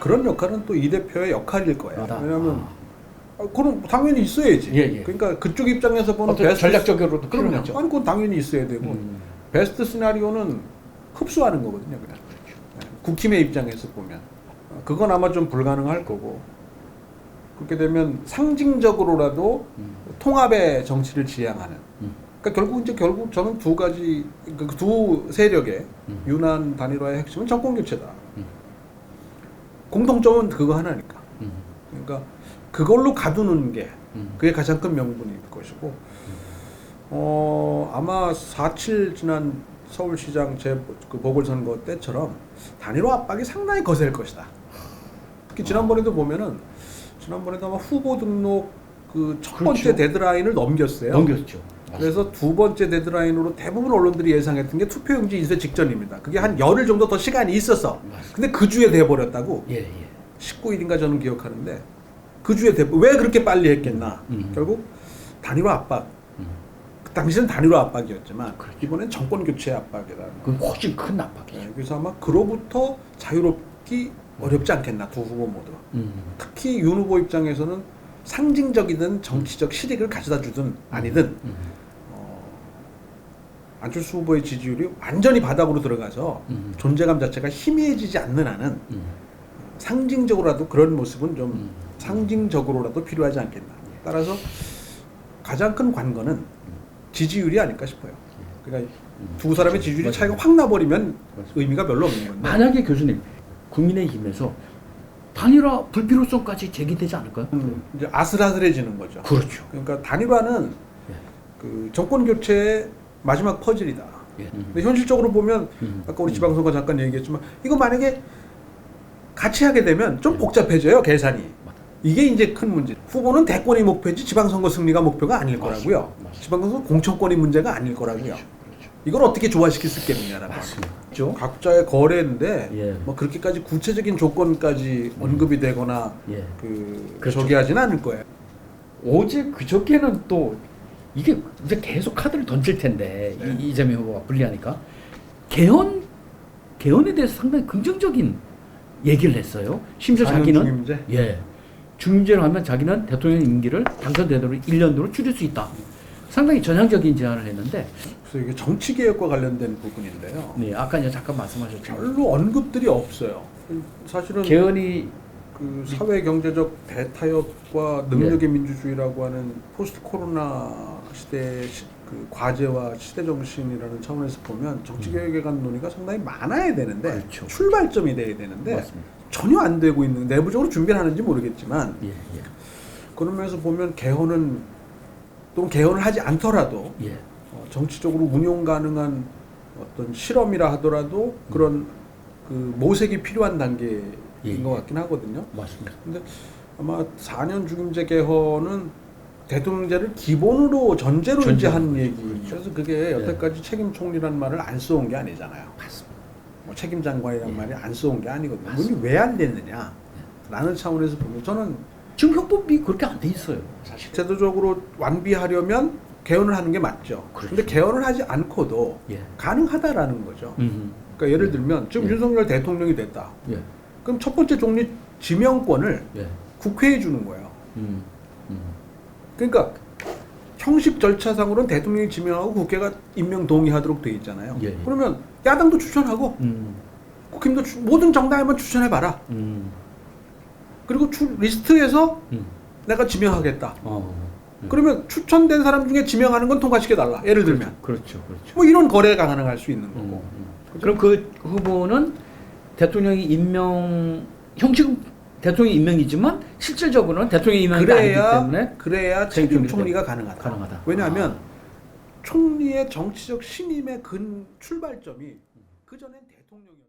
그런 역할은 또 이 대표의 역할일 거야. 맞아. 왜냐하면 아, 그럼 당연히 있어야지. 예, 예. 그러니까 그쪽 입장에서 보는 베스트 전략적으로도 그럼요. 필요하죠. 아니 그건 당연히 있어야 되고 음. 베스트 시나리오는 흡수하는 거거든요. 그냥 네. 국힘의 입장에서 보면 어, 그건 아마 좀 불가능할 거고 그렇게 되면 상징적으로라도 음. 통합의 정치를 지향하는. 음. 그러니까 결국 이제 결국 저는 두 가지 그 두 세력의 음. 유난 단일화의 핵심은 정권 교체다. 음. 공통점은 그거 하나니까. 음. 그러니까 그걸로 가두는 게 음. 그게 가장 큰 명분일 것이고 어 아마 4.7 지난 서울시장 재그 보궐선거 때처럼 단일화 압박이 상당히 거셀 것이다. 특히 지난번에도 보면은 지난번에도 아마 후보 등록 그 첫 번째 그렇죠. 데드라인을 넘겼어요. 넘겼죠. 그래서 두 번째 데드라인으로 대부분 언론들이 예상했던 게 투표용지 인쇄 직전입니다. 그게 한 열흘 정도 더 시간이 있었어. 근데 그 주에 돼버렸다고. 예, 예. 19일인가 저는 기억하는데 그 주에 돼. 왜 그렇게 빨리 했겠나? 음. 결국 단일화 압박. 음. 그 당시는 단일화 압박이었지만 그렇죠. 이번엔 정권 교체 압박이라는. 그건 훨씬 큰 압박이죠. 네, 그래서 아마 그로부터 자유롭기 어렵지 않겠나 두 후보 모두. 음. 특히 윤 후보 입장에서는 상징적이든 정치적 실익을 가져다 주든 아니든 음. 어, 안철수 후보의 지지율이 완전히 바닥으로 들어가서 음. 존재감 자체가 희미해지지 않는 한은 음. 상징적으로라도 그런 모습은 좀 음. 상징적으로라도 필요하지 않겠나. 따라서 가장 큰 관건은 지지율이 아닐까 싶어요. 그러니까 두 사람의 지지율이. 차이가 확 나버리면. 의미가 별로 없는 건데. 만약에 교수님 국민의힘에서 단일화 불필요성까지 제기되지 않을까요? 음, 이제 아슬아슬해지는 거죠. 그렇죠. 그러니까 단일화는 예. 그 정권 교체의 마지막 퍼즐이다. 예. 근데 현실적으로 보면 음. 아까 우리 지방선거 잠깐 얘기했지만 이거 만약에 같이 하게 되면 좀 복잡해져요 계산이. 이게 이제 큰 문제. 후보는 대권이 목표지 지방선거 승리가 목표가 아닐 맞습니다. 거라고요. 맞습니다. 지방선거 공천권이 문제가 아닐 거라고요. 그렇죠. 이걸 어떻게 조화시킬 수 있겠느냐라는. 거죠. 각자의 거래인데 예. 뭐 그렇게까지 구체적인 조건까지 언급이 되거나 예. 그 그렇죠. 저기 하지는 않을 거예요. 어제 그저께는 또 이게 이제 계속 카드를 던질 텐데 네. 이, 이재명 후보가 불리하니까 개헌 개헌에 대해서 상당히 긍정적인 얘기를 했어요. 심지어 자기는 중임제? 예 중임제를 하면 자기는 대통령 임기를 당선되도록 1년으로 줄일 수 있다. 상당히 전향적인 제안을 했는데 그래서 이게 정치 개혁과 관련된 부분인데요. 네 아까 이제 잠깐 말씀하셨죠. 별로 언급들이 없어요. 사실은 개헌이 그 사회 경제적 대타협과 네. 능력의 민주주의라고 하는 포스트 코로나 시대의 시- 그 과제와 시대 정신이라는 차원에서 보면 정치 개혁에 관한 논의가 상당히 많아야 되는데 음. 그렇죠. 출발점이 돼야 되는데 맞습니다. 전혀 안 되고 있는 내부적으로 준비를 하는지 모르겠지만 예 예. 그런 면에서 보면 개헌은 또 개헌을 하지 않더라도 예. 어, 정치적으로 운용 가능한 어떤 실험이라 하더라도 그런 그 모색이 필요한 단계인 예. 것 같긴 하거든요. 맞습니다. 근데 아마 4년 중임제 개헌은 대통령제를 기본으로 전제로 이제 전제로. 한 얘기. 그렇죠. 그래서 그게 여태까지 책임 총리라는 말을 안 써온 게 아니잖아요. 맞습니다. 뭐 책임 장관이라는 예. 말이 안 써온 게 아니거든요. 맞습니다. 문이 왜안 됐느냐? 라는 차원에서 보면 저는 지금 협법이 그렇게 안 돼 있어요. 사실. 제도적으로 완비하려면 개헌을 하는 게 맞죠. 그렇죠. 근데 개헌을 하지 않고도 예. 가능하다라는 거죠. 음. 그러니까 예를 들면 지금 예. 윤석열 대통령이 됐다. 예. 그럼 첫 번째 총리 지명권을 예. 국회에 주는 거예요. 음. 음. 그러니까 형식 절차상으로는 대통령이 지명하고 국회가 임명 동의하도록 돼 있잖아요. 예, 예. 그러면 야당도 추천하고 음. 국힘도 추- 모든 정당에만 추천해 봐라. 음. 그리고 추, 리스트에서 음. 내가 지명하겠다. 어. 음. 그러면 추천된 사람 중에 지명하는 건 통과시켜 달라. 예를 들면 그렇죠. 그렇죠. 뭐 이런 거래가 가능할 수 있는 거고. 음. 음. 그럼 그 후보는 대통령이 임명 형식은 대통령 임명이지만 실질적으로는 대통령 임명이 아니기 그래야 때문에 그래야 책임 책임 총리 총리가 가능하다. 가능하다. 왜냐하면 아. 총리의 정치적 신임의 근 출발점이 그 전엔 대통령이었.